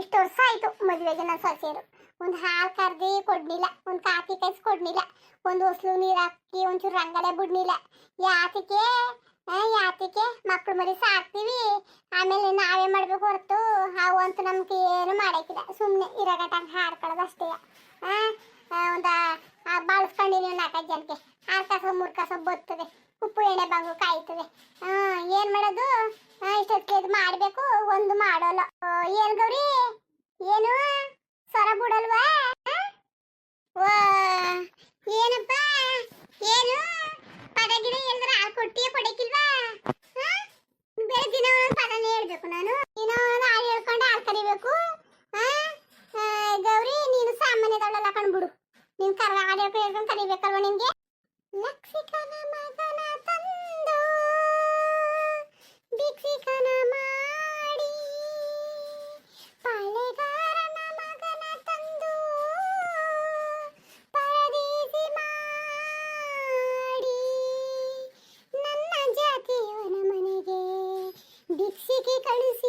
ಇಷ್ಟು ವರ್ಷ ಆಯಿತು ಮದುವೆಗೆ ನನ್ನ ಸೊಸೆಯರು. ಒಂದು ಹಾಲು ಕರ್ದಿ ಕೊಡ್ನಿಲ್ಲ, ಒಂದು ಕಾಫಿ ಕಾಯಿಸಿ ಕೊಡ್ನಿಲ್ಲ, ಒಂದು ಹೊಸ್ಲು ನೀರು ಹಾಕಿ, ಒಂಚೂರು ರಂಗಳೆ ಬಿಡ್ನಿಲ್ಲ. ಯಾತಕ್ಕೆ ಯಾತಕ್ಕೆ ಮಕ್ಕಳು ಮರಿ ಸಾಕ್ತೀವಿ, ಆಮೇಲೆ ನಾವೇ ಮಾಡಬೇಕು ಹೊರತು, ಅವು ಅಂತ ನಮ್ಗೆ ಏನು ಮಾಡೋಕ್ಕಿಲ್ಲ. ಸುಮ್ಮನೆ ಇರಗಟ್ಟಂಗೆ ಹಾಡ್ಕೊಳ್ಳೋದು ಅಷ್ಟೇ. ಒಂದು ಬಳಸ್ಕೊಂಡಿನಿ ನಾಲ್ಕೈದು ಜನಕ್ಕೆ. ಆರು ಕಾಸು ಮೂರು ಕಾಸು ಬರ್ತದೆ. ಉಪ್ಪು ಎಣ್ಣೆ ಬಂಗು ಕಾಯ್ತದೆ. ಏನ್ ಮಾಡೋದು? ಇಷ್ಟೊತ್ತಿಗೆ ಇದು ಮಾಡಬೇಕು ಒಂದು ಮಾಡೋಲ್ಲ. ಏನ್ ಗೌರಿ? ಏನು? ಸ್ವರ ಬಿಡಲ್ವಾ? ವಾ, ಏನಪ್ಪ? ಏನು? ಪದ ಎಲ್ಲರ ಹಾಲು ಕೊಟ್ಟಿಯೇ ಕೊಡಕ್ಕಿಲ್ವಾ? ಆ? ಬೇರೆ ದಿನ ಒಂದೊಂದು ಹೇಳ್ಬೇಕು ನಾನು. ದಿನ ಒಂದೊಂದು ಹೇಳ್ಕೊಂಡು ಹಾಲು ಕರಿಬೇಕು. ಗೌರಿ ನೀನು ಸಾಮಾನ್ಯದವಳೆಲ್ಲ ಕಂಡ್ಬಿಡು ನೀನ್ ಕರ ಹಾಡು ಹೇಳ್ಕೊಂಡು ಹೇಳ್ಕೊಂಡು ಕರಿಬೇಕಲ್ವ ನಿನ್ಗೆ ಲಕ್ಷಿಕನ ಮಗನ ತಂದು ಭಿಕ್ಷಿಕನ ಮಾಡಿ ಪಾಳೆಗಾರನ ಮಗನ ತಂದು ಪರದೇಸಿ ಮಾಡಿ. ನನ್ನ ಜಾತಿಯವನ ಮನೆಗೆ ಭಿಕ್ಷಿಗೆ ಕಳಿಸಿವೆಯೋ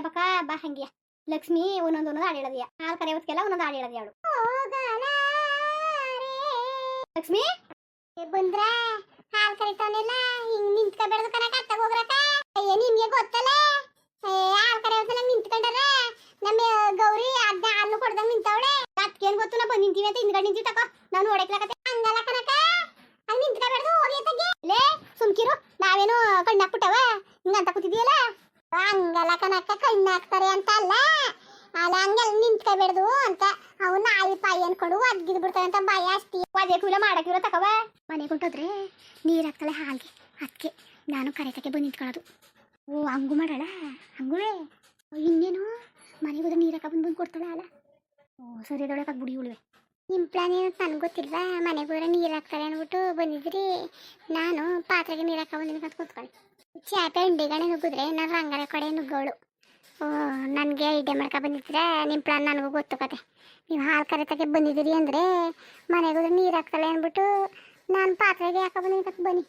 ಹಂಗೆ ಬಕ್ಕ ಬಾ ಹಂಗಿಯ. ಲಕ್ಷ್ಮಿ ಒಂದೊಂದು ಒಂದೊಂದು ಹಾಡು ಹೇಳದಿಯ. ಹಾಲು ಹೊತ್ತಿಗೆಲ್ಲ ಒಂದೊಂದು ಹಾಡು ಹೇಳದಿ ಅವಳು. ಲಕ್ಷ್ಮಿ? ಬಂದ್ರ? ಹಾಲು ಕರಿತಾವನೆಲ್ಲ ಹಿಂಗ್ ನಿಂತ್ಕೊಬೇಡ್ದು ಕನಕ ಅತ್ತ ಹೋಗ್ರಕ ಅಯ್ಯ, ನಿಮ್ಗೆ ಗೊತ್ತಲ್ಲ? ಹಾಲು ಕರೆ ಹೊತ್ತಲ್ಲ ನಿಂತ್ಕೊಂಡಾರ. ನಮ್ಮ ಗೌರಿ ಅದ್ನ ಹಾಲು ಕೊಡ್ದಂಗ್ ನಿಂತವಳೆ. ಅದ್ಕೇನ್ ಗೊತ್ತು, ನಾ ಬಂದ್ ನಿಂತೀವಿ ಅಂತ ಹಿಂದ್ಗಡೆ ನಿಂತೀವಿ ತಕೋ. ನಾನು ನೋಡಕ್ಲಾಕತ್ತೆ ಹಂಗಲ್ಲ ಕನಕ ಅಲ್ಲಿ ನಿಂತ್ಕೊಬೇಡ್ದು ಹೋಗಿ ಅಂತ ಲೇ, ಸುಮ್ಕಿರು. ನಾವೇನು ಕಣ್ಣಾಕ್ಬಿಟ್ಟವ ಹಿಂಗಂತ ಕೂತಿದ್ಯಲ್ಲ ಹಂಗಲ್ಲ ಕನಕ ಕಣ್ಣಾಕ್ತಾರೆ ಅಂತ ಅಲ್ಲ? ಅಲ್ಲ, ಹಂಗೆಲ್ಲ ನಿಂತ್ಕೋಬೇಡ್ದು ಅಂತ. ಅವು ನಾಯಿ ಪಾಯಿ ಅನ್ಕೊಂಡು ಒದ್ಗಿದ್ ಬಿಡ್ತಾವೆ ಅಂತ ಭಯ ಅಷ್ಟಿ ಒದೆ ಕೂಲ ಮಾಡಕ್ಕಿರೋ ತಕವ? ಮನೆ ಕೊಟ್ಟೋದ್ರೆ ನೀರ್ ಹಾಕ್ತಾಳೆ ಹಾಲ್ಗೆ ಅದಕ್ಕೆ ನಾನು ಕರೆತಕ್ಕೆ ಬಂದು ನಿಂತ್ಕೊಳ್ಳೋದು ಓ, ಹಂಗು ಮಾಡಲ್ಲ? ಹಂಗುವೆ? ಇನ್ನೇನು? ಮನೆಗೆ ಹೋದ್ರೆ ನೀರು ಹಾಕ ಬಂದು ಬಂದು ಕೊಡ್ತಾಳೆ ಅಲ್ಲ. ಓ, ಸರಿ ಅದೊಳಗೆ ಬುಡಿ ಉಳುವೆ. ನಿಮ್ಮ ಪ್ಲಾನ್ ಏನು ನನಗೆ ಗೊತ್ತಿಲ್ವಾ ಮನೆಗೆ ಹೋದ್ರೆ ನೀರು ಹಾಕ್ತಾರೆ ಅಂದ್ಬಿಟ್ಟು ಬಂದಿದ್ರಿ. ನಾನು ಪಾತ್ರೆಗೆ ನೀರು ಹಾಕ ಬಂದಿನಿ ಅಂತ ಕೂತ್ಕೊಳ್ಳಿ. ಚಾಪೆ ಉಂಡೆಗಳೇ ನುಗ್ಗಿದ್ರೆ ನಾನು ರಂಗರ ಕಡೆ ನುಗ್ಗೋಳು. ಓ, ನನಗೆ ಐಡಿಯಾ ಮಾಡ್ಕೊ ಬಂದಿದ್ರೆ ನಿಮ್ಮ ಪ್ಲಾನ್ ನನಗೂ ಗೊತ್ತು ಕತೆ. ನೀವು ಹಾಲು ಕರೆತಕ್ಕೆ ಬಂದಿದ್ದೀರಿ ಅಂದರೆ ಮನೆಗೆ ಹೋದ್ರೆ ನೀರು ಹಾಕ್ತಾಳೆ ಅಂದ್ಬಿಟ್ಟು ನಾನು ಪಾತ್ರೆಗೆ ಹಾಕ ಬಂದಿನಿ ಬನ್ನಿ.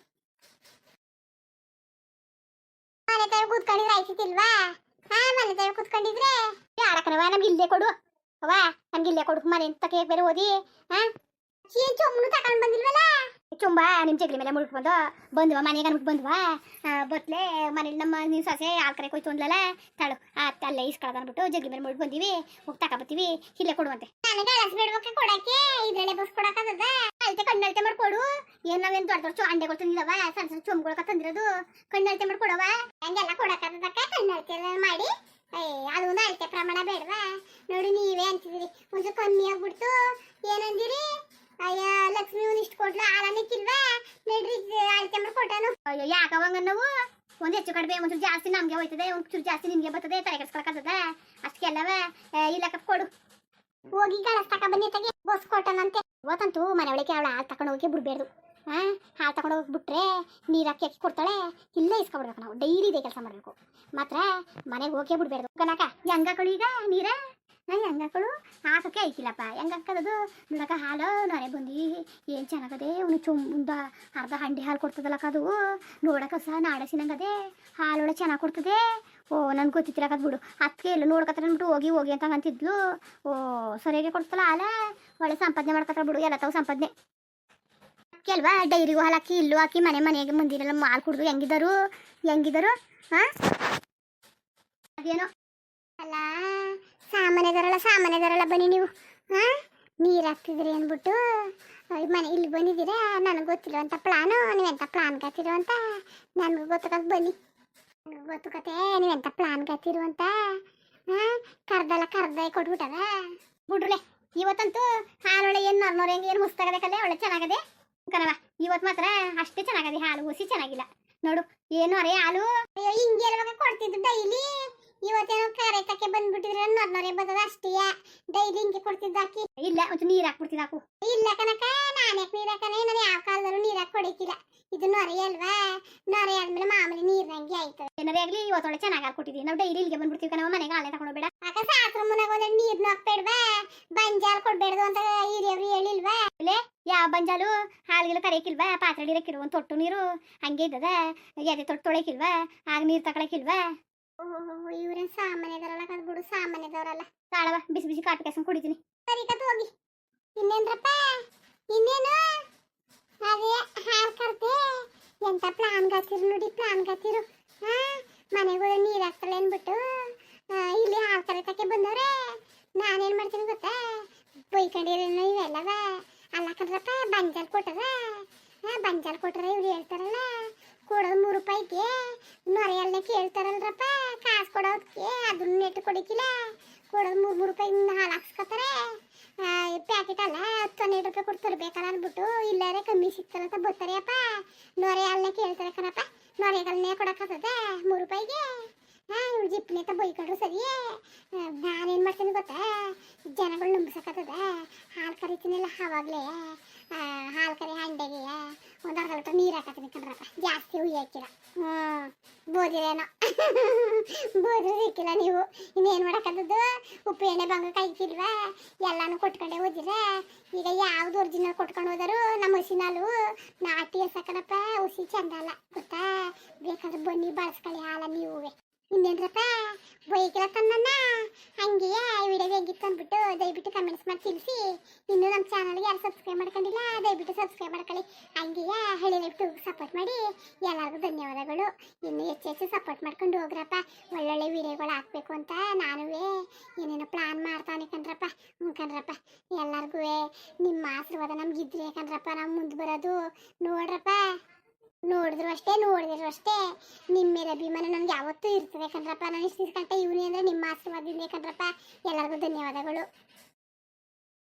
ಮನೆ ತಾಯಿ ಕೂತ್ಕೊಂಡಿದ್ರೆ ಆಯ್ತಿಲ್ವಾ ಹಾ, ಮನೆ ತಾಯಿ ಕೂತ್ಕೊಂಡಿದ್ರೆ. ಯಾರಕ್ಕನವ ನಮ್ಗೆ ಇಲ್ಲೇ ಕೊಡು. ಅವಾ ನಮ್ಗೆ ಇಲ್ಲೇ ಕೊಡು. ಮನೆ ತಕ್ಕೆ ಬೇರೆ ಓದಿ ಹಾ? ಏನ್ ಚೊಮ್ಮನು ತಗೊಂಡ್ ಬಂದಿಲ್ವಲ್ಲ ಚುಂಬ ನಿಮ್ಮ ಜಗಲಿ ಮೇಲೆ ಬಂದು ಬಂದ್ವ ಮನೆಗೆ ಅನ್ಬಿಟ್ಟು ಬಂದ್ವ ಬತ್ಲೆ ಮನೇಲಿ ನಮ್ಮ ನಿನ್ ಸೊಸೆ ಆಲ್ ಕರೆ ಕೊಯ್ತು ಅಂದ್ಲಲ್ಲ ತಾಳು ಅತ್ತ ಅಲ್ಲೇ ಇಸ್ಕೊಳದ ಅಂದ್ಬಿಟ್ಟು ಜಗಲಿ ಮೇಲೆ ಮುಳುಗ್ ಬಂದಿವಿ ಹೋಗಿ ತಗೊಬತ್ತೀವಿ ಇಲ್ಲೇ ಕೊಡುವಂತೆ. ನನಗೆ ಅಳಸ್ಬಿಡ್ಬೇಕ ಕೊಡಕ್ಕೆ ಇದ್ರಲ್ಲೇ ಬಸ್ ಕೊಡಕ್ಕದ ಅಳತೆ ಕಣ್ಣಳತೆ ಮಾಡ್ಕೊಡು ಏನ್ ನಾವೇನು ದೊಡ್ಡ ದೊಡ್ಡ ಅಂಡೆಗಳು ತಂದಿದವ ಸಣ್ಣ ಸಣ್ಣ ಚೊಂಬುಗಳಕ ತಂದಿರೋದು ಕಣ್ಣಳತೆ ಮಾಡ್ಕೊಡವ ಹಂಗೆಲ್ಲ ಕೊಡಕ್ಕದಕ್ಕ ಕಣ್ಣಳತೆ ಮಾಡಿ ಏ ಅದು ಒಂದು ಅಳತೆ ಪ್ರಮಾಣ ಬೇಡವಾ? ನೋಡಿ ನೀವೇ ಅಂತಿದ್ದೀರಿ ಒಂದು ಕಮ್ಮಿ ಆಗ್ಬಿಡ್ತು ಏನಂದಿರಿ? ಅಯ್ಯ ಲಕ್ಷ್ಮಿ ಒಂದ್ ಇಷ್ಟು ಕೊಟ್ಲ ಆಲನಿಕ್ಕಿಲ್ವಾ ನಡ್ರಿ ಅಳತೆ ಕೊಟ್ಟನು ಅಯ್ಯೋ ಯಾಕವಂಗ ನಾವು ಒಂದ್ ಹೆಚ್ಚು ಕಡಿಮೆ ಒಂಚೂರು ಜಾಸ್ತಿ ನಮ್ಗೆ ಹೋಯ್ತದೆ ಒಂಚೂರು ಜಾಸ್ತಿ ನಿಮಗೆ ಬರ್ತದೆ ತಲೆ ಕೆಡ್ಸ್ಕೊಳಕತ್ತದ ಅಷ್ಟಕ್ಕೆಲ್ಲವ ಇಲ್ಲಕ ಕೊಡು. ಹೋಗಿ ಕಳಿಸ್ತಾಕ ತಕ ಬನ್ನಿ ತಗೆ ಬಸ್ ಕೊಟ್ಟನಂತೆ. ಇವತ್ತಂತೂ ಮನೆ ಒಳಗೆ ಅವಳ ಹಾಲು ತಕೊಂಡು ಹೋಗಿ ಬಿಡ್ಬೇಡ್ದು. ಹಾಂ ಹಾಲು ತಗೊಂಡು ಹೋಗಿಬಿಟ್ರೆ ನೀರು ಹಾಕಿ ಹಾಕಿ ಕೊಡ್ತಾಳೆ ಇಲ್ಲೇ ಇಸ್ಕೊಬಿಡ್ಬೇಕು ನಾವು. ಡೈಲಿ ಇದೇ ಕೆಲಸ ಮಾಡಬೇಕು. ಮಾತ್ರ ಮನೆಗೆ ಹೋಗೇ ಬಿಡ್ಬೇಡ್ದು. ಕನಕ ಹೆಂಗಾಕಳು ಈಗ ನೀರ? ಹಾಂ ಹೆಂಗಾಕಳು? ಹಾಕಕ್ಕೆ ಐತಿಲ್ಲಪ್ಪ. ಹೆಂಗಾಕದದು ನೋಡಕ ಹಾಲು ನಾನೇ ಬಂದು ಏನು ಚೆನ್ನಾಗದೆ ಅವನು ಚೊಂಬುಂದ ಅರ್ಧ ಹಂಡಿ ಹಾಲು ಕೊಡ್ತದಲ್ಲಕ್ಕ ಅದು. ನೋಡಕ ಸಹ ನಾಡಸಿನಂಗದೆ. ಹಾಲು ಒಳ್ಳೆ ಚೆನ್ನಾಗಿ ಕೊಡ್ತದೆ. ಓ, ನನ್ಗೆ ಗೊತ್ತಿತ್ತಿರಕದ್ ಬಿಡು. ಅದಕ್ಕೆ ಎಲ್ಲ ನೋಡ್ಕತ್ತಾರೆ ಅಂದ್ಬಿಟ್ಟು ಹೋಗಿ ಹೋಗಿ ಅಂತ ಅಂತಿದ್ಲು. ಓ, ಸರಿಯಾಗಿ ಕೊಡ್ತಲ್ಲ ಹಾಲ? ಒಳ್ಳೆ ಸಂಪಾದನೆ ಮಾಡ್ಕತ್ತಾರ ಬಿಡು. ಎಲ್ಲ ತಾವು ಸಂಪಾದನೆ. ಅಲ್ವಾ? ಡೈರಿಗೂ ಹಾಲು ಹಾಕಿ, ಇಲ್ಲೂ ಹಾಕಿ, ಮನೆ ಮನೆಗೆ ಮಂದಿರೆಲ್ಲ ಮಾಲ್ ಕುಡಿದು ಹೆಂಗಿದರು ಹೆಂಗಿದರು ಹಾಂ? ಅದೇನೋ ಅಲ್ಲ ಸಾಮಾನ್ಯದರಲ್ಲ ಸಾಮಾನ್ಯದರಲ್ಲ ಬನ್ನಿ ನೀವು. ಹಾಂ ನೀರು ಹಾಕ್ತಿದ್ರಿ ಅಂದ್ಬಿಟ್ಟು ಮನೆ ಇಲ್ಲಿ ಬಂದಿದ್ದೀರಾ? ನನಗೆ ಗೊತ್ತಿರುವಂಥ ಪ್ಲಾನು ನೀವೆಂಥ ಪ್ಲಾನ್ ಕತ್ತಿರೋ ಅಂತ ನನಗೂ ಬನ್ನಿ. ನನಗೆ ಗೊತ್ತು ಕತೆ ನೀವೆಂಥ ಪ್ಲಾನ್ ಕತ್ತಿರು ಅಂತ ಹಾಂ ಕರ್ದಲ್ಲ ಕರ್ದ ಕೊಟ್ಬಿಟ್ಟದ? ಬಿಡ್ರಲೆ, ಇವತ್ತಂತೂ ಹಾಲು ಒಳ್ಳೆ ಏನು ನರ್ನೂರ ಹೆಂಗೆ ಏನು ಮುಸ್ತಾಗಬೇಕಲ್ಲೇ, ಒಳ್ಳೆ ಚೆನ್ನಾಗದೆ? ಕಣವ ಇವತ್ತು ಮಾತ್ರ ಅಷ್ಟೇ ಚೆನ್ನಾಗದೆ, ಹಾಲು ಹುಸಿ ಚೆನ್ನಾಗಿಲ್ಲ. ನೋಡು, ಏನು ಅರೇ ಹಾಲು? ಅಯ್ಯೋ, ಹಿಂಗೆ ಕೊಡ್ತಿದ್ದು ಡೈಲಿ. ಇವತ್ತೇನೋ ಕಾರ್ಯಕ್ಕೆ ಬಂದ್ಬಿಟ್ಟಿದ್ರೆ ನರ್ನೂರೇ ಬದದ ಅಷ್ಟೇ. ಡೈಲಿ ಹಿಂಗೆ ಕೊಡ್ತಿದ್ದಾಕಿ. ಇಲ್ಲ ಒಂದು ನೀರು ಹಾಕ್ಬಿಡ್ತಿದ್ದಾಕು. ಇಲ್ಲ ಕನಕ ನಾನು ನೀರು ಹಾಕನ ನಾನು ಯಾವ ಕಾಲದಲ್ಲೂ ನೀರು ಹಾಕಿ ಕೊಡಿತಿಲ್ಲ ಇದು ನೊರೆ ಅಲ್ವಾ? ನೊರೆ ಆದ್ಮೇಲೆ ಮಾಮೂಲಿ ನೀರ್ನಂಗೆ ಆಯ್ತದೆ. ಏನಾರೇ ಆಗ್ಲಿ ಇವತ್ತು ಒಳ್ಳೆ ಚೆನ್ನಾಗಿ ಹಾಕ್ಕೊಟ್ಟಿದ್ದೀವಿ ನಾವು ಡೈಲಿ ಇಲ್ಲಿಗೆ ಬಂದ್ಬಿಡ್ತೀವಿ ಕಣವ ಮನೆಗೆ ಹಾಳೆ ತಗೊಂಡು ಬೇಡ ಆಗ ಸಾತ್ರ ಮುನಾಗ ಒಂದೆರಡು ನೀರ್ನ ಹಾಕ್ಬೇಡ್ವಾ? ಬಂಜಾಲ್ ಕೊಡ್ಬೇಡ್ದು ಅಂತ ಹಿರಿಯವ್ರು ಹೇಳಿಲ್ವಾ? ಇಲ್ಲೇ ಯಾವ ಬಂಜಾಲು? ಹಾಲ್ಗಿಲ್ಲ ಕರೆಯಕ್ಕಿಲ್ವಾ ಪಾತ್ರೆ ಹಿಡಿಯಕ್ಕಿಲ್ವ ಒಂದು ತೊಟ್ಟು ನೀರು? ಹಂಗೆ ಇದ್ದದ? ಎದೆ ತೊಟ್ಟು ತೊಳೆಕಿಲ್ವಾ? ಆಗ ನೀರು ತಗೊಳಕಿಲ್ವಾ? ಇವ್ರೇನ್ ಸಾಮಾನ್ಯದವರಲ್ಲ ಕಂದ್ಬಿಡು ಸಾಮಾನ್ಯದವರಲ್ಲ. ಕಾಳವ ಬಿಸಿ ಬಿಸಿ ಕಾಫಿ ಕೆಸನ್ ಕುಡಿತೀನಿ. ಸರಿ ಹೋಗಿ. ಇನ್ನೇನ್ರಪ್ಪ? ಇನ್ನೇನು? ಅದೇ, ಹಾಲು ಕರ್ತೆ ಎಂತ ಪ್ಲಾನ್ ಗತ್ತಿರು ನೋಡಿ ಪ್ಲಾನ್ ಗತ್ತಿರು ಹಾ, ಮನೆಗೆ ಹೋದ್ರೆ ನೀರು ಹಾಕ್ತಾಳೆ ಅಂದ್ಬಿಟ್ಟು ಇಲ್ಲಿ ಹಾಲು ಕರೆತಕ್ಕೆ ಬಂದವ್ರೆ. ನಾನೇನ್ ಮಾಡ್ತೀನಿ ಗೊತ್ತಾ? ಬೈಕೊಂಡಿರೇನೋ ಇವೆಲ್ಲವ ಅಲ್ಲ ಕಣ್ರಪ್ಪ ಬಂಜಾಲ್ ಕೊಟ್ಟದ ಬಂಜಲ್ ಕೊಟ್ಟರೆ ಇವ್ರು ಹೇಳ್ತಾರಲ್ಲ? ಕೊಡೋದು ಮೂರು ರೂಪಾಯಿಗೆ ನೊರೆಯಲ್ಲೇ ಕೇಳ್ತಾರಲ್ರಪ್ಪ, ಕಾಸು ಕೊಡೋದಕ್ಕೆ ಅದನ್ನ ನೆಟ್ಟು ಕೊಡಿಕಿಲ್ಲ ಕೊಡೋದು ಮೂರು ಮೂರು ರೂಪಾಯಿ ಹಾಲು ಹಾಕ್ಸ್ಕೊತಾರೆ. ಪ್ಯಾಕೆಟ್ ಅಲ್ಲ, ಹತ್ತು, ಹನ್ನೆರಡು ರೂಪಾಯಿ ಕೊಟ್ಟು ತರಬೇಕಲ್ಲ ಅಂದ್ಬಿಟ್ಟು ಇಲ್ಲಾರೆ ಕಮ್ಮಿ ಸಿಗ್ತಾರಂತ ಅಂತ ಬರ್ತಾರೆ ಅಪ್ಪ ನೊರೆ ಅಲ್ಲೇ ಕೇಳ್ತಾರೆ ಕಣಪ್ಪ ನೊರೆಗಳನ್ನೇ ಕೊಡಕ್ಕಾಗ್ತದ ಮೂರು ರೂಪಾಯಿಗೆ. ಹಾಂ ಇವ್ರು ಜಿಪ್ನಿ ತ ಬೈಕೊಂಡ್ರು ಸರಿಯೇ. ನಾನೇನು ಮಾಡ್ತೀನಿ ಗೊತ್ತಾ ಜನಗಳು ನಂಬಿಸಕ್ಕತ್ತದ ಹಾಲು ಕರಿತೀನಿಲ್ಲ ಆವಾಗಲೇ ಹಾಲು ಕರಿ ಹಂಡೆಗೆ ಒಂದು ಲೀಟರ್ ಕಣ್ರಪ್ಪ ಜಾಸ್ತಿ ಹುಯಿ ಹಾಕಿರ ಹ್ಞೂ ಬೋದಿರೇನೋ ಬೋದ್ರೆ ಸಿಕ್ಕಿಲ್ಲ ನೀವು. ಇನ್ನೇನು ಮಾಡಕ್ಕದ್ದು ಉಪ್ಪು ಎಣ್ಣೆ ಬಂಗ ಕೈಕಿಲ್ವಾ ಎಲ್ಲಾನು ಕೊಟ್ಕೊಂಡೆ ಹೋದಿರ? ಈಗ ಯಾವ್ದು ಒರಿಜಿನಲ್ ಕೊಟ್ಕೊಂಡು ಹೋದರು? ನಮ್ಮ ಹಸಿನಾಲು ನಾಟಿ ಹಸಕನಪ್ಪ ಹುಸಿ ಚಂದ ಅಲ್ಲ, ಗೊತ್ತಾ? ಬೇಕಾದ್ರೆ ಬನ್ನಿ, ಬಳಸ್ಕೊಳ್ಳಿ ಹಾಲ ನೀವೇ ಇನ್ನೇನ್ರಪ್ಪ? ಬೈಕಿಲ್ಲ ತನ್ನ ಹಂಗೆಯೇ ವಿಡಿಯೋ ಹೇಗಿತ್ತು ಅಂದ್ಬಿಟ್ಟು ದಯವಿಟ್ಟು ಕಮೆಂಟ್ಸ್ ಮಾಡಿ ತಿಳಿಸಿ. ಇನ್ನು ನಮ್ಮ ಚಾನಲ್ಗೆ ಯಾರು ಸಬ್ಸ್ಕ್ರೈಬ್ ಮಾಡ್ಕೊಂಡಿಲ್ಲ, ದಯವಿಟ್ಟು ಸಬ್ಸ್ಕ್ರೈಬ್ ಮಾಡ್ಕೊಳ್ಳಿ. ಹಂಗೆಯೇ ಹಳ್ಳಿ ಲೈಫ್ ಸಪೋರ್ಟ್ ಮಾಡಿ. ಎಲ್ಲರಿಗೂ ಧನ್ಯವಾದಗಳು. ಇನ್ನೂ ಹೆಚ್ಚು ಹೆಚ್ಚು ಸಪೋರ್ಟ್ ಮಾಡ್ಕೊಂಡು ಹೋಗ್ರಪ್ಪ. ಒಳ್ಳೊಳ್ಳೆ ವಿಡಿಯೋಗಳು ಹಾಕ್ಬೇಕು ಅಂತ ನಾನು ಏನೇನೋ ಪ್ಲಾನ್ ಮಾಡ್ತಾನೆ ಕಣ್ರಪ್ಪ. ಹ್ಞೂ ಕಣ್ರಪ್ಪ. ಎಲ್ಲರಿಗೂ ನಿಮ್ಮ ಆಶೀರ್ವಾದ ನಮ್ಗಿದ್ರೆ ಕಣ್ರಪ್ಪ. ನಾವು ಮುಂದೆ ಬರೋದು ನೋಡ್ರಪ್ಪ. ನೋಡಿದ್ರು ಅಷ್ಟೇ ನೋಡಿದ್ರು ಅಷ್ಟೇ ನಿಮ್ಮ ಮೇಲೆ ಅಭಿಮಾನ ನನ್ಗೆ ಯಾವತ್ತೂ ಇರ್ತದೆ ಕಣ್ರಪ್ಪ. ನಾನು ಇಷ್ಟು ಗಂಟೆ ಇವನಿ ಅಂದರೆ ನಿಮ್ಮ ಆಶೀರ್ವಾದದಿಂದ ಕಣ್ರಪ್ಪ. ಎಲ್ಲರಿಗೂ ಧನ್ಯವಾದಗಳು.